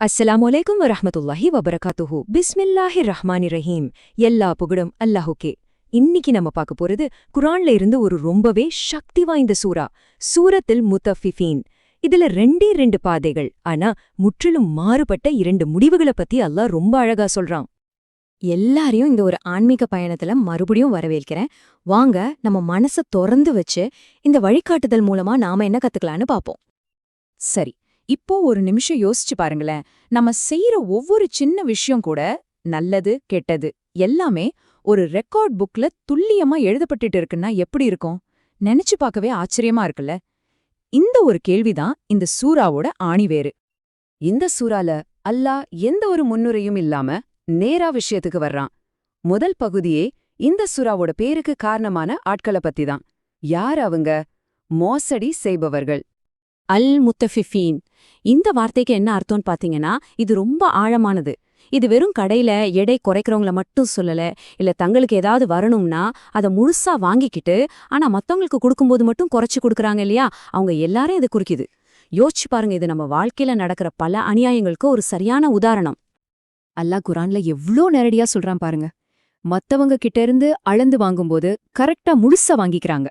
அஸ்ஸலாமு அலைக்கும் வரமத்துல்லாஹி வபரகாத்துஹு பிஸ்மில்லாஹி ரஹ்மானி ரஹீம் எல்லா புகழும் அல்லாஹுக்கே இன்னிக்கு நம்ம பார்க்க போறது குரான்ல இருந்து ஒரு ரொம்பவே சக்தி வாய்ந்த சூரா சூரத்தில் முத்தஃபிஃபீன் இதுல ரெண்டே ரெண்டு பாதைகள் ஆனா முற்றிலும் மாறுபட்ட இரண்டு முடிவுகளை பத்தி அல்லாஹ் ரொம்ப அழகா சொல்றான் எல்லாரையும் இந்த ஒரு ஆன்மீக பயணத்துல மறுபடியும் வரவேற்கிறேன் வாங்க நம்ம மனச திறந்து வச்சு இந்த வழிகாட்டுதல் மூலமா நாம என்ன கத்துக்கலான்னு பாப்போம் சரி இப்போ ஒரு நிமிஷம் யோசிச்சு பாருங்களேன். நம்ம செய்யற ஒவ்வொரு சின்ன விஷயம் கூட நல்லது கெட்டது எல்லாமே ஒரு ரெக்கார்ட் புக்ல துல்லியமா எழுதப்பட்டுட்டு இருக்குன்னா எப்படி இருக்கும்? நினைச்சு பார்க்கவே ஆச்சரியமா இருக்குல்ல? இந்த ஒரு கேள்விதான் இந்த சூறாவோட ஆணிவேறு இந்த சூறால அல்லாஹ் எந்த ஒரு முன்னுரையும் இல்லாம நேரா விஷயத்துக்கு வர்றான். முதல் பகுதியே இந்த சுறாவோட பேருக்கு காரணமான ஆட்களை பத்தி தான் யார் அவங்க? மோசடி செய்பவர்கள். அல் முத்தஃபிஃபீன் இந்த வார்த்தைக்கு என்ன அர்த்தம்னு பாத்தீங்கன்னா இது ரொம்ப ஆழமானது. இது வெறும் கடையில எடை குறைக்கிறவங்கள மட்டும் சொல்லல இல்ல தங்களுக்கு ஏதாவது வரணும்னா அதை முழுசா வாங்கிக்கிட்டு ஆனா மத்தவங்களுக்கு கொடுக்கும்போது மட்டும் குறைச்சு கொடுக்குறாங்க இல்லையா? அவங்க எல்லாரும் இது குறிக்குது. யோசிச்சு பாருங்க இது நம்ம வாழ்க்கையில நடக்கிற பல அநியாயங்களுக்கு ஒரு சரியான உதாரணம். அல்லாஹ் குரான்ல எவ்ளோ நேரடியா சொல்றான் பாருங்க. மத்தவங்க கிட்ட இருந்து அளந்து வாங்கும்போது கரெக்டா முழுசா வாங்கிக்கிறாங்க.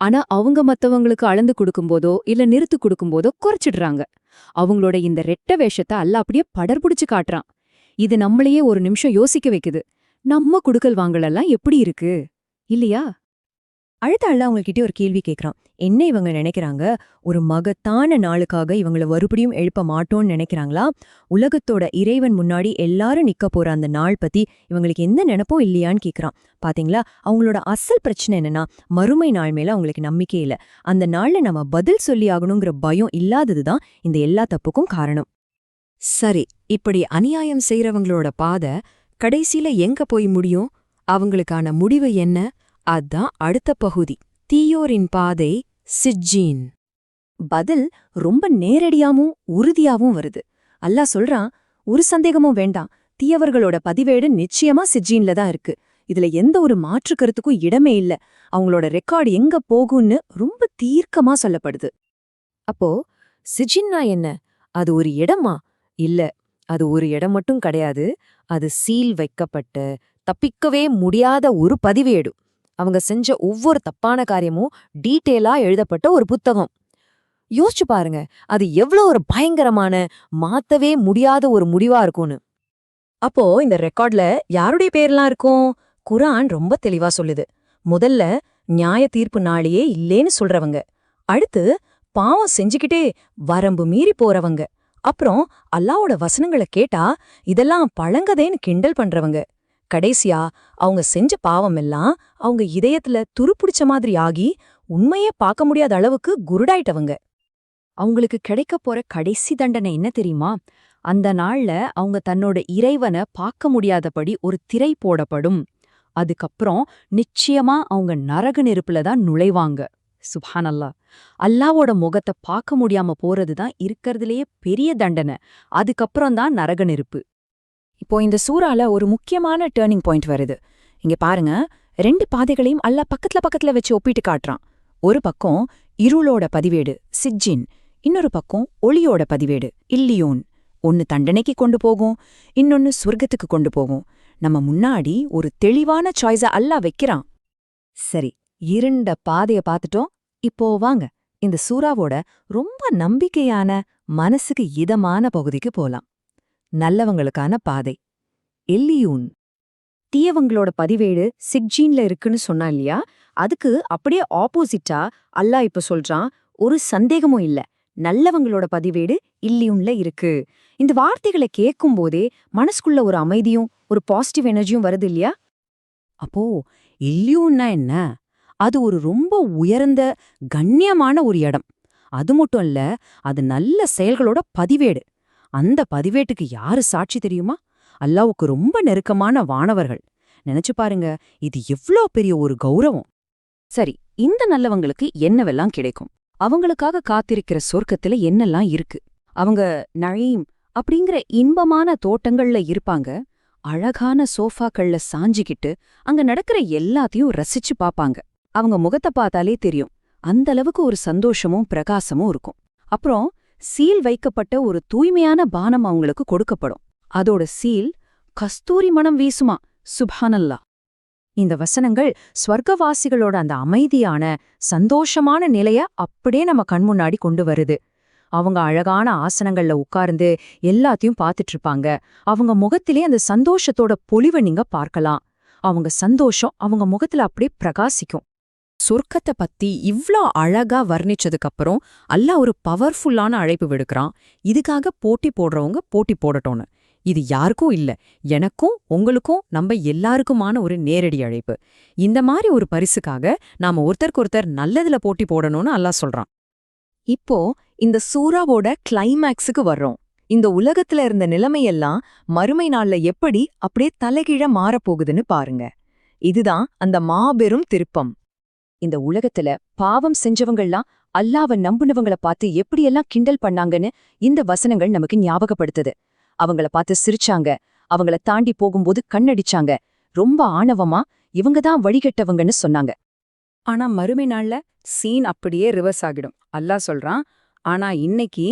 ஆனா அவங்க மத்தவங்களுக்கு அளந்து கொடுக்கும்போதோ இல்ல நிறுத்து கொடுக்கும்போதோ குறைச்சிடுறாங்க. அவங்களோட இந்த ரெட்ட வேஷத்தை அல்ல அப்படியே படர்புடிச்சு காட்டுறான். இது நம்மளையே ஒரு நிமிஷம் யோசிக்க வைக்குது. நம்ம குடுக்கல் வாங்கலெல்லாம் எப்படி இருக்கு? இல்லையா? அடுத்த அல்லாஹ் அவங்ககிட்ட ஒரு கேள்வி கேக்குறான். என்ன இவங்க நினைக்கிறாங்க? ஒரு மகத்தான நாளுக்காக இவங்கள மறுபடியும் எழுப்ப மாட்டோம்னு நினைக்கிறாங்களா? உலகத்தோட இறைவன் முன்னாடி எல்லாரும் நிற்க போற அந்த நாள் பத்தி இவங்களுக்கு எந்த நினைப்பும் இல்லையான்னு கேட்குறான் பாத்தீங்களா? அவங்களோட அசல் பிரச்சனை என்னன்னா மறுமை நாள் மேல அவங்களுக்கு நம்பிக்கை இல்லை. அந்த நாள்ல நம்ம பதில் சொல்லி ஆகணுங்கிற பயம் இல்லாததுதான் இந்த எல்லா தப்புக்கும் காரணம். சரி இப்படி அநியாயம் செய்றவங்களோட பாதை கடைசில எங்க போய் முடியும்? அவங்களுக்கான முடிவு என்ன? அதான் அடுத்த பகுதி. தீயோரின் பாதை சிஜ்ஜீன். பதில் ரொம்ப நேரடியாவும் உறுதியாவும் வருது. அல்லா சொல்றான் ஒரு சந்தேகமும் வேண்டாம். தீயவர்களோட பதிவேடு நிச்சயமா சிஜ்ஜீன்ல தான் இருக்கு. இதுல எந்த ஒரு மாற்று கருத்துக்கும் இடமே இல்ல. அவங்களோட ரெக்கார்டு எங்க போகும்னு ரொம்ப தீர்க்கமா சொல்லப்படுது. அப்போ சிஜின்னா என்ன? அது ஒரு இடமா? இல்ல அது ஒரு இடம் மட்டும் கிடையாது. அது சீல் வைக்கப்பட்ட தப்பிக்கவே முடியாத ஒரு பதிவேடு. அவங்க செஞ்ச ஒவ்வொரு தப்பான காரியமும் டீட்டெயிலா எழுதப்பட்ட ஒரு புத்தகம். யோசிச்சு பாருங்க அது எவ்வளவு ஒரு பயங்கரமான மாத்தவே முடியாத ஒரு முடிவா இருக்கும்னு. அப்போ இந்த ரெக்கார்ட்ல யாருடைய பேர்லாம் இருக்கும்? குரான் ரொம்ப தெளிவா சொல்லுது. முதல்ல நியாய தீர்ப்பு நாளையே இல்லேன்னு சொல்றவங்க. அடுத்து பாவம் செஞ்சுக்கிட்டே வரம்பு மீறி போறவங்க. அப்புறம் அல்லாவோட வசனங்களை கேட்டா இதெல்லாம் பழங்கதேன்னு கிண்டல் பண்றவங்க. கடைசியா அவங்க செஞ்ச பாவம் எல்லாம் அவங்க இதயத்துல துருப்பிடிச்ச மாதிரி ஆகி உண்மையே பார்க்க முடியாத அளவுக்கு குருடாயிட்டவங்க. அவங்களுக்கு கிடைக்க போற கடைசி தண்டனை என்ன தெரியுமா? அந்த நாள்ல அவங்க தன்னோட இறைவனை பார்க்க முடியாதபடி ஒரு திரை போடப்படும். அதுக்கப்புறம் நிச்சயமா அவங்க நரக நெருப்புல தான் நுழைவாங்க. சுப்ஹானல்லா. அல்லாவோட முகத்தை பார்க்க முடியாம போறது தான் இருக்கறதுலயே பெரிய தண்டனை. அதுக்கப்புறம் தான் நரக நெருப்பு. இப்போ இந்த சூறால ஒரு முக்கியமான டேர்னிங் பாயிண்ட் வருது. இங்க பாருங்க ரெண்டு பாதைகளையும் அல்ல பக்கத்துல பக்கத்துல வச்சு ஒப்பிட்டு காட்டுறான். ஒரு பக்கம் இருளோட பதிவேடு சிஜ்ஜின். இன்னொரு பக்கம் ஒளியோட பதிவேடு இல்லியோன். ஒன்னு தண்டனைக்கு கொண்டு போகும் இன்னொன்னு சொர்க்கத்துக்கு கொண்டு போகும். நம்ம முன்னாடி ஒரு தெளிவான சாய்ஸ அல்லா வைக்கிறான். சரி இருண்ட பாதைய பார்த்துட்டோம். இப்போ வாங்க இந்த சூறாவோட ரொம்ப நம்பிக்கையான மனசுக்கு இதமான பகுதிக்கு போலாம். நல்லவங்களுக்கான பாதை. எல்லியூன். தீயவங்களோட பதிவேடு சிக்ஜீன்ல இருக்குன்னு சொன்னா இல்லையா? அதுக்கு அப்படியே ஆப்போசிட்டா அல்லா இப்ப சொல்றான் ஒரு சந்தேகமும் இல்ல. நல்லவங்களோட பதிவேடு இல்லியூன்ல இருக்கு. இந்த வார்த்தைகளை கேட்கும் போதே மனசுக்குள்ள ஒரு அமைதியும் ஒரு பாசிட்டிவ் எனர்ஜியும் வருது இல்லையா? அப்போ இல்லியூன்னா என்ன? அது ஒரு ரொம்ப உயர்ந்த கண்ணியமான ஒரு இடம். அது மட்டும் இல்ல அது நல்ல செயல்களோட பதிவேடு. அந்த பதிவேட்டுக்கு யாரு சாட்சி தெரியுமா? அல்லாவுக்கு ரொம்ப நெருக்கமான வானவர்கள். நினைச்சு பாருங்க இது எவ்ளோ பெரிய ஒரு கௌரவம். சரி இந்த நல்லவங்களுக்கு என்னவெல்லாம் கிடைக்கும்? அவங்களுக்காக காத்திருக்கிற சொர்க்கத்துல என்னெல்லாம் இருக்கு? அவங்க நழீம் அப்படிங்கிற இன்பமான தோட்டங்கள்ல இருப்பாங்க. அழகான சோஃபாக்கள்ல சாஞ்சிக்கிட்டு அங்க நடக்கிற எல்லாத்தையும் ரசிச்சு பாப்பாங்க. அவங்க முகத்தை பார்த்தாலே தெரியும். அந்த அளவுக்கு ஒரு சந்தோஷமும் பிரகாசமும் இருக்கும். அப்புறம் சீல் வைக்கப்பட்ட ஒரு தூய்மையான பானம் அவங்களுக்கு கொடுக்கப்படும். அதோட சீல் கஸ்தூரி மனம் வீசுமா? சுபானல்லா இந்த வசனங்கள் ஸ்வர்க்கவாசிகளோட அந்த அமைதியான சந்தோஷமான நிலைய அப்படியே நம்ம கண்முன்னாடி கொண்டு வருது. அவங்க அழகான ஆசனங்கள்ல உட்கார்ந்து எல்லாத்தையும் பார்த்துட்டு இருப்பாங்க. அவங்க முகத்திலே அந்த சந்தோஷத்தோட பொலிவை நீங்க பார்க்கலாம். அவங்க சந்தோஷம் அவங்க முகத்துல அப்படியே பிரகாசிக்கும். சொர்க்கத்தை பத்தி இவ்ளோ அழகா வர்ணிச்சதுக்கு அப்புறம் அல்லாஹ் ஒரு பவர்ஃபுல்லான அழைப்பு விடுக்கிறான். இதுக்காக போட்டி போடுறவங்க போட்டி போடட்டோன்னு இது யாருக்கும் இல்ல. எனக்கும் உங்களுக்கும் நம்ம எல்லாருக்குமான ஒரு நேரடி அழைப்பு. இந்த மாதிரி ஒரு பரிசுக்காக நாம ஒருத்தருக்கு ஒருத்தர் நல்லதுல போட்டி போடணும்னு அல்லா சொல்றான். இப்போ இந்த சூறாவோட கிளைமேக்ஸுக்கு வர்றோம். இந்த உலகத்துல இருந்த நிலைமையெல்லாம் மறுமை நாள்ல எப்படி அப்படியே தலைகீழ மாறப்போகுதுன்னு பாருங்க. இதுதான் அந்த மாபெரும் திருப்பம். இந்த உலகத்துல பாவம் செஞ்சவங்கள்லாம் அல்லாவ நம்புனவங்கள பார்த்து எப்படியெல்லாம் கிண்டல் பண்ணாங்கன்னு இந்த வசனங்கள் நமக்கு ஞாபகப்படுத்துது. அவங்கள பார்த்து சிரிச்சாங்க. அவங்கள தாண்டி போகும்போது கண்ணடிச்சாங்க. ரொம்ப ஆணவமா இவங்க தான் வழிகெட்டவங்கன்னு சொன்னாங்க. ஆனா மறுமை நாள்ல சீன் அப்படியே ரிவர்ஸ் ஆகிடும். அல்லாஹ் சொல்றான் ஆனா இன்னைக்கு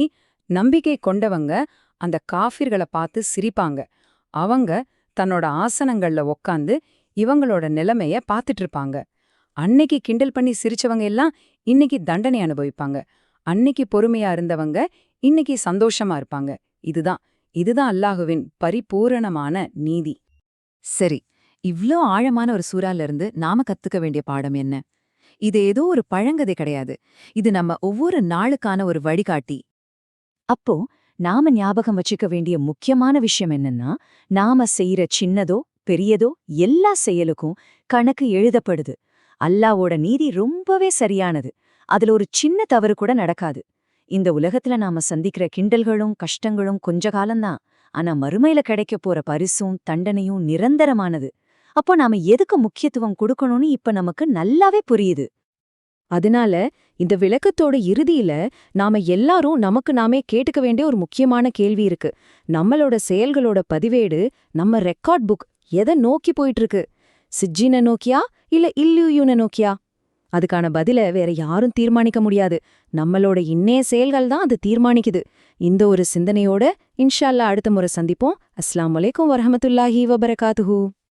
நம்பிக்கை கொண்டவங்க அந்த காஃபிர்களை பார்த்து சிரிப்பாங்க. அவங்க தன்னோட ஆசனங்கள்ல உக்காந்து இவங்களோட நிலைமைய பார்த்துட்டு இருப்பாங்க. அன்னைக்கு கிண்டல் பண்ணி சிரிச்சவங்க எல்லாம் இன்னைக்கு தண்டனை அனுபவிப்பாங்க. அன்னைக்கு பொறுமையா இருந்தவங்க இன்னைக்கு சந்தோஷமா இருப்பாங்க. இதுதான் இதுதான் அல்லாஹுவின் பரிபூரணமான நீதி. சரி இவ்ளோ ஆழமான ஒரு சூறால இருந்து நாம கத்துக்க வேண்டிய பாடம் என்ன? இது ஏதோ ஒரு பழங்கதை கிடையாது. இது நம்ம ஒவ்வொரு நாளுக்கான ஒரு வழிகாட்டி. அப்போ நாம ஞாபகம் வச்சுக்க வேண்டிய முக்கியமான விஷயம் என்னன்னா நாம செய்யற சின்னதோ பெரியதோ எல்லா செயலுக்கும் கணக்கு எழுதப்படுது. அல்லாவோட நீதி ரொம்பவே சரியானது. அதுல ஒரு சின்ன தவறு கூட நடக்காது. இந்த உலகத்துல நாம சந்திக்கிற கிண்டல்களும் கஷ்டங்களும் கொஞ்ச காலம்தான். ஆனா மறுமையில கிடைக்க போற பரிசும் தண்டனையும் நிரந்தரமானது. அப்போ நாம எதுக்கு முக்கியத்துவம் கொடுக்கணும்னு இப்ப நமக்கு நல்லாவே புரியுது. அதனால இந்த விளக்கத்தோட இறுதியில நாம எல்லாரும் நமக்கு நாமே கேட்டுக்க வேண்டிய ஒரு முக்கியமான கேள்வி இருக்கு. நம்மளோட செயல்களோட பதிவேடு நம்ம ரெக்கார்ட் புக் எதை நோக்கி போயிட்டு இருக்கு? சிஜ்ஜின நோக்கியா இல்ல இல்லுயூன நோக்கியா? அதுக்கான பதில வேற யாரும் தீர்மானிக்க முடியாது. நம்மளோட இன்னே செயல்கள் தான் அது தீர்மானிக்குது. இந்த ஒரு சிந்தனையோட இன்ஷால்லா அடுத்த முறை சந்திப்போம். அஸ்லாம் அலைக்கும் வரமத்துல்லாஹி வபரகாத்துஹூ.